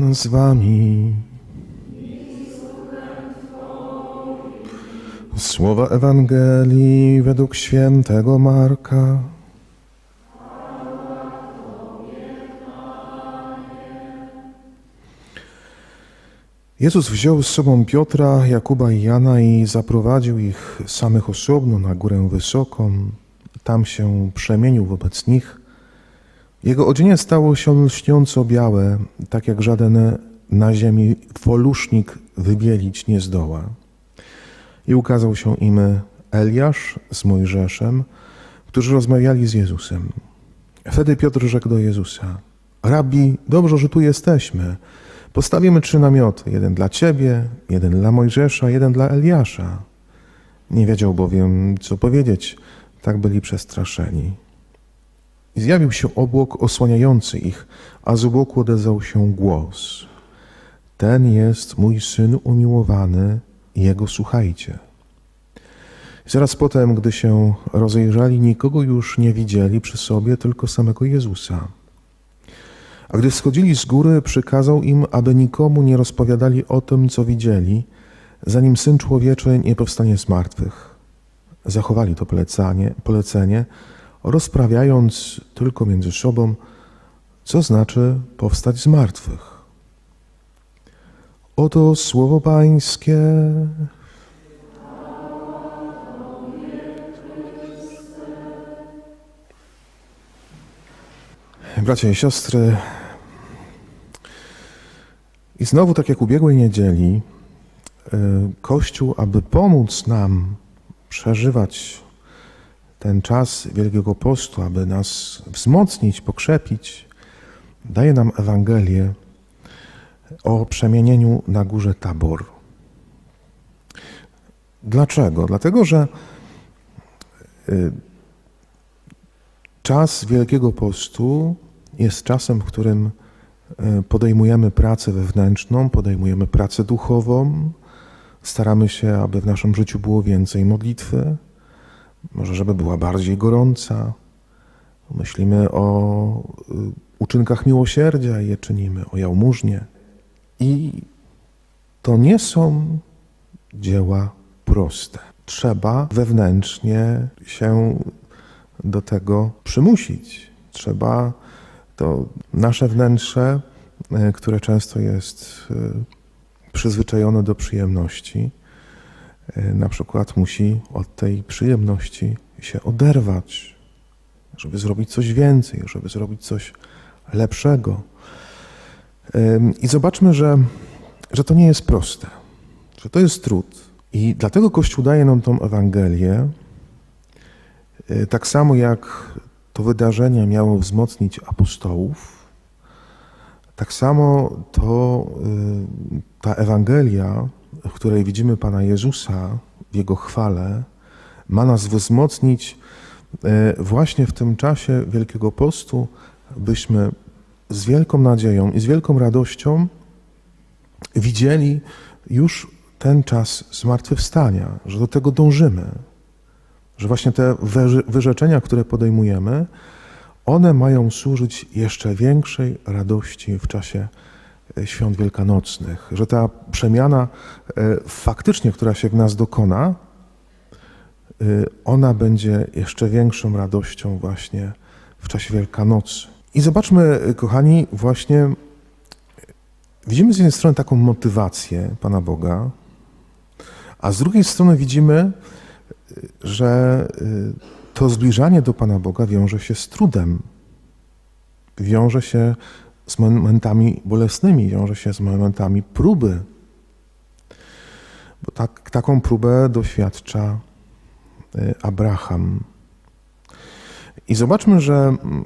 Pan z wami. Słowa Ewangelii według świętego Marka. Jezus wziął z sobą Piotra, Jakuba i Jana i zaprowadził ich samych osobno na górę wysoką. Tam się przemienił wobec nich. Jego odzienie stało się lśniąco białe, tak jak żaden na ziemi folusznik wybielić nie zdoła. I ukazał się im Eliasz z Mojżeszem, którzy rozmawiali z Jezusem. Wtedy Piotr rzekł do Jezusa: Rabbi, dobrze, że tu jesteśmy. Postawimy trzy namioty: jeden dla ciebie, jeden dla Mojżesza, jeden dla Eliasza. Nie wiedział bowiem, co powiedzieć, tak byli przestraszeni. Zjawił się obłok osłaniający ich, a z obłoku odezwał się głos. Ten jest mój syn umiłowany, jego słuchajcie. Zaraz potem, gdy się rozejrzeli, nikogo już nie widzieli przy sobie, tylko samego Jezusa. A gdy schodzili z góry, przykazał im, aby nikomu nie rozpowiadali o tym, co widzieli, zanim Syn Człowieczy nie powstanie z martwych. Zachowali to polecanie, polecenie, rozprawiając tylko między sobą, co znaczy powstać z martwych. Oto słowo Pańskie. Bracia i siostry, i znowu, tak jak ubiegłej niedzieli, y, Kościół, aby pomóc nam przeżywać ten czas Wielkiego Postu, aby nas wzmocnić, pokrzepić, daje nam Ewangelię o przemienieniu na górze Tabor. Dlaczego? Dlatego, że y, czas Wielkiego Postu jest czasem, w którym y, podejmujemy pracę wewnętrzną, podejmujemy pracę duchową, staramy się, aby w naszym życiu było więcej modlitwy, może żeby była bardziej gorąca. Myślimy o y, uczynkach miłosierdzia i je czynimy, o jałmużnie. I to nie są dzieła proste. Trzeba wewnętrznie się do tego przymusić. Trzeba to nasze wnętrze, e, które często jest e, przyzwyczajone do przyjemności, na przykład musi od tej przyjemności się oderwać, żeby zrobić coś więcej, żeby zrobić coś lepszego. I zobaczmy, że, że to nie jest proste, że to jest trud. I dlatego Kościół daje nam tą Ewangelię, y, tak samo jak to wydarzenie miało wzmocnić apostołów, tak samo to y, ta Ewangelia, w której widzimy Pana Jezusa w Jego chwale, ma nas wzmocnić y, właśnie w tym czasie Wielkiego Postu, byśmy z wielką nadzieją i z wielką radością widzieli już ten czas zmartwychwstania, że do tego dążymy, że właśnie te wyrzeczenia, które podejmujemy, one mają służyć jeszcze większej radości w czasie e, świąt wielkanocnych, że ta przemiana e, faktycznie, która się w nas dokona, e, ona będzie jeszcze większą radością właśnie w czasie Wielkanocy. I zobaczmy, kochani, właśnie widzimy z jednej strony taką motywację Pana Boga, a z drugiej strony widzimy, że to zbliżanie do Pana Boga wiąże się z trudem, wiąże się z momentami bolesnymi, wiąże się z momentami próby. Bo tak, taką próbę doświadcza y, Abraham. I zobaczmy, że mm,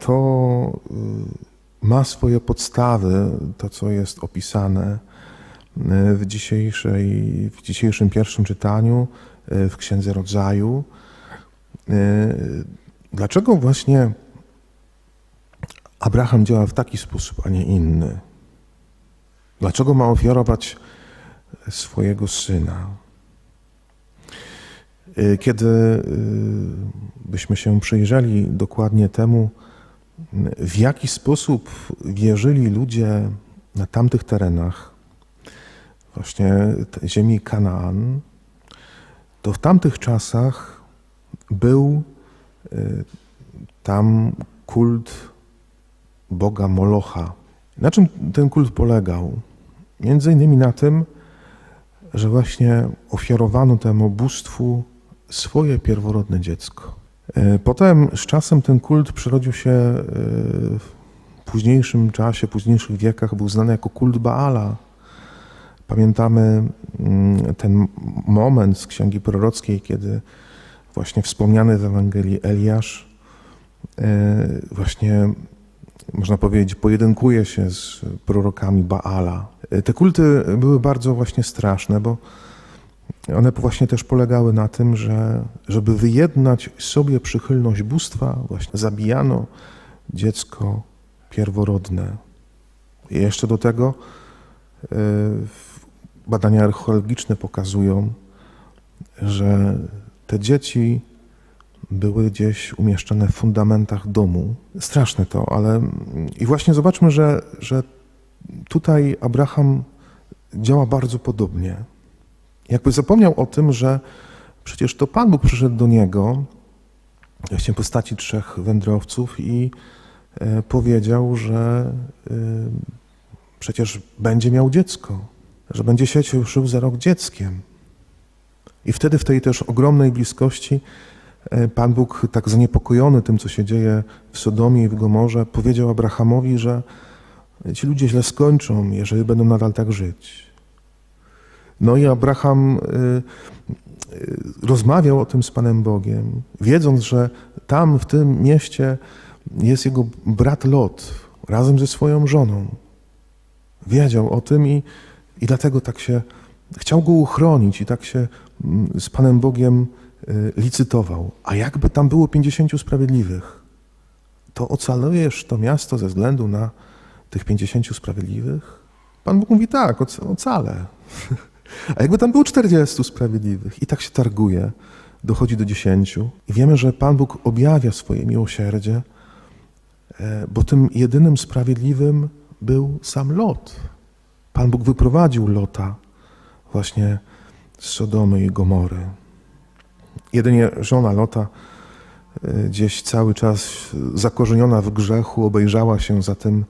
to y, ma swoje podstawy, to co jest opisane y, w, dzisiejszej, w dzisiejszym pierwszym czytaniu, y, w Księdze Rodzaju. Y, Dlaczego właśnie Abraham działa w taki sposób, a nie inny? Dlaczego ma ofiarować swojego syna? Y, Kiedy y, byśmy się przyjrzeli dokładnie temu, w jaki sposób wierzyli ludzie na tamtych terenach, właśnie ziemi Kanaan, to w tamtych czasach był y, tam kult boga Molocha. Na czym ten kult polegał? Między innymi na tym, że właśnie ofiarowano temu bóstwu swoje pierworodne dziecko. E, Potem z czasem ten kult przerodził się e, w późniejszym czasie, późniejszych wiekach, był znany jako kult Baala. Pamiętamy mm, ten moment z księgi prorockiej, kiedy właśnie wspomniany w Ewangelii Eliasz e, właśnie można powiedzieć, pojedynkuje się z prorokami Baala. Te kulty były bardzo właśnie straszne, bo one właśnie też polegały na tym, że żeby wyjednać sobie przychylność bóstwa, właśnie zabijano dziecko pierworodne. I jeszcze do tego e, badania archeologiczne pokazują, że te dzieci były gdzieś umieszczone w fundamentach domu. Straszne to, ale i właśnie zobaczmy, że, że tutaj Abraham działa bardzo podobnie. Jakby zapomniał o tym, że przecież to Pan Bóg przyszedł do niego w postaci trzech wędrowców i e, powiedział, że e, przecież będzie miał dziecko, że będzie się cieszył za rok dzieckiem. I wtedy w tej też ogromnej bliskości Pan Bóg, tak zaniepokojony tym, co się dzieje w Sodomie i w Gomorze, powiedział Abrahamowi, że ci ludzie źle skończą, jeżeli będą nadal tak żyć. No i Abraham y, y, rozmawiał o tym z Panem Bogiem, wiedząc, że tam w tym mieście jest jego brat Lot razem ze swoją żoną. Wiedział o tym i, i dlatego tak się chciał go uchronić i tak się mm, z Panem Bogiem licytował. A jakby tam było pięćdziesięciu sprawiedliwych, to ocalujesz to miasto ze względu na tych pięćdziesięciu sprawiedliwych? Pan Bóg mówi tak, oc- ocalę. A jakby tam było 40 sprawiedliwych i tak się targuje, dochodzi do 10 i wiemy, że Pan Bóg objawia swoje miłosierdzie, e, bo tym jedynym sprawiedliwym był sam Lot. Pan Bóg wyprowadził Lota właśnie z Sodomy i Gomory. Jedynie żona Lota e, gdzieś cały czas zakorzeniona w grzechu obejrzała się za tym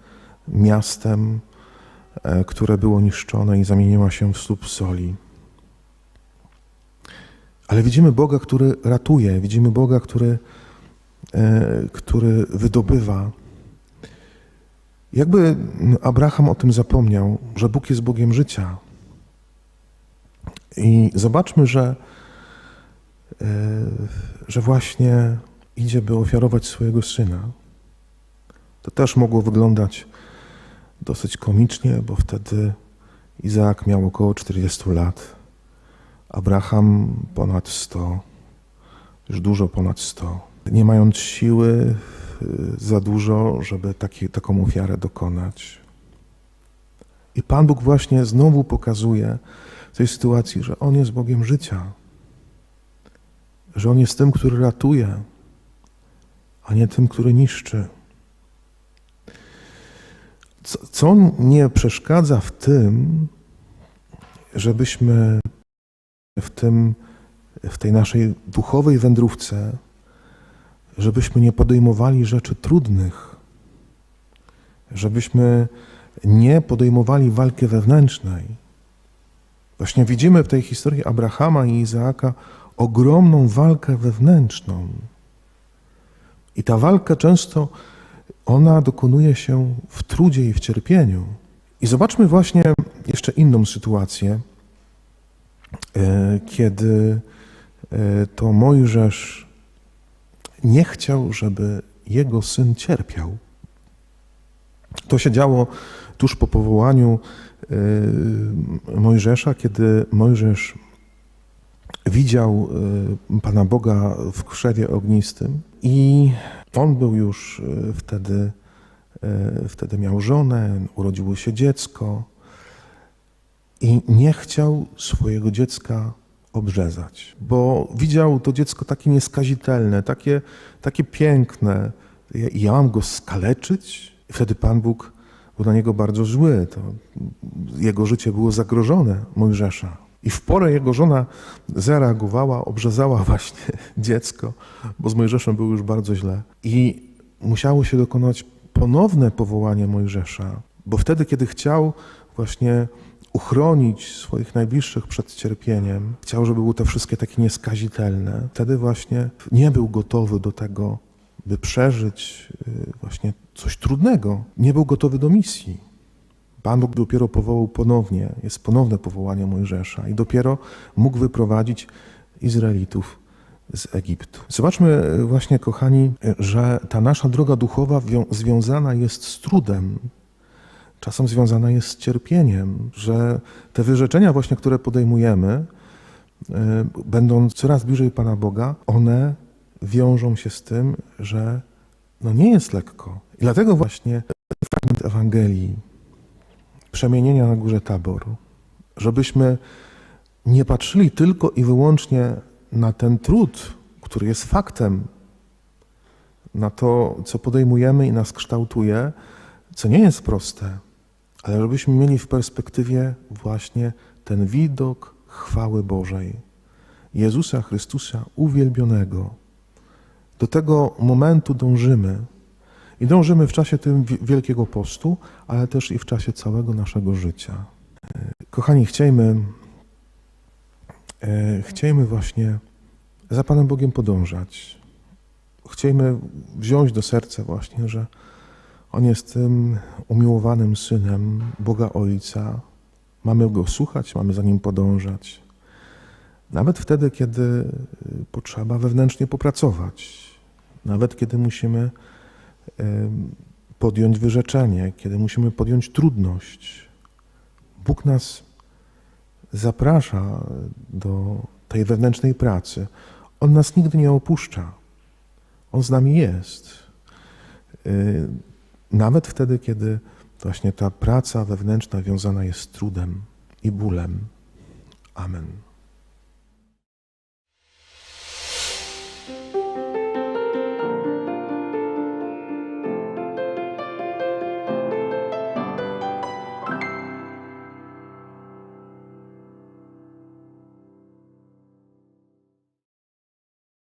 miastem, e, które było niszczone i zamieniła się w słup soli. Ale widzimy Boga, który ratuje, widzimy Boga, który, e, który wydobywa. Jakby Abraham o tym zapomniał, że Bóg jest Bogiem życia. I zobaczmy, że, że właśnie idzie, by ofiarować swojego syna. To też mogło wyglądać dosyć komicznie, bo wtedy Izaak miał około 40 lat, Abraham ponad 100, już dużo ponad 100. Nie mając siły y, za dużo, żeby taki, taką ofiarę dokonać. I Pan Bóg właśnie znowu pokazuje w tej sytuacji, że On jest Bogiem życia, że On jest tym, który ratuje, a nie tym, który niszczy. Co, co nie przeszkadza w tym, żebyśmy w, tym, w tej naszej duchowej wędrówce, żebyśmy nie podejmowali rzeczy trudnych, żebyśmy nie podejmowali walki wewnętrznej. Właśnie widzimy w tej historii Abrahama i Izaaka ogromną walkę wewnętrzną. I ta walka często ona dokonuje się w trudzie i w cierpieniu. I zobaczmy właśnie jeszcze inną sytuację, e, kiedy e, to Mojżesz nie chciał, żeby jego syn cierpiał. To się działo tuż po powołaniu e, Mojżesza, kiedy Mojżesz widział e, Pana Boga w krzewie ognistym i on był już e, wtedy, e, wtedy miał żonę, urodziło się dziecko i nie chciał swojego dziecka obrzezać, bo widział to dziecko takie nieskazitelne, takie, takie piękne. Ja, ja mam go skaleczyć? I wtedy Pan Bóg był na niego bardzo zły. To jego życie było zagrożone Mojżesza. I w porę jego żona zareagowała, obrzezała właśnie dziecko, bo z Mojżeszem było już bardzo źle. I musiało się dokonać ponowne powołanie Mojżesza, bo wtedy, kiedy chciał właśnie uchronić swoich najbliższych przed cierpieniem, chciał, żeby były te wszystkie takie nieskazitelne, wtedy właśnie nie był gotowy do tego, by przeżyć y, właśnie coś trudnego. Nie był gotowy do misji. Pan Bóg dopiero powołał ponownie, jest ponowne powołanie Mojżesza i dopiero mógł wyprowadzić Izraelitów z Egiptu. Zobaczmy właśnie, kochani, że ta nasza droga duchowa wią- związana jest z trudem, czasem związana jest z cierpieniem, że te wyrzeczenia właśnie, które podejmujemy, y, będąc coraz bliżej Pana Boga, one wiążą się z tym, że no nie jest lekko. I dlatego właśnie fragment Ewangelii, przemienienia na górze Taboru, żebyśmy nie patrzyli tylko i wyłącznie na ten trud, który jest faktem, na to, co podejmujemy i nas kształtuje, co nie jest proste, ale żebyśmy mieli w perspektywie właśnie ten widok chwały Bożej, Jezusa Chrystusa uwielbionego. Do tego momentu dążymy. I dążymy w czasie tym wi- Wielkiego Postu, ale też i w czasie całego naszego życia. E, Kochani, chciejmy, e, chciejmy właśnie za Panem Bogiem podążać. Chciejmy wziąć do serca właśnie, że On jest tym umiłowanym Synem Boga Ojca. Mamy Go słuchać, mamy za Nim podążać. Nawet wtedy, kiedy y, potrzeba wewnętrznie popracować. Nawet kiedy musimy podjąć wyrzeczenie, kiedy musimy podjąć trudność. Bóg nas zaprasza do tej wewnętrznej pracy. On nas nigdy nie opuszcza. On z nami jest. Y, Nawet wtedy, kiedy właśnie ta praca wewnętrzna wiązana jest z trudem i bólem. Amen.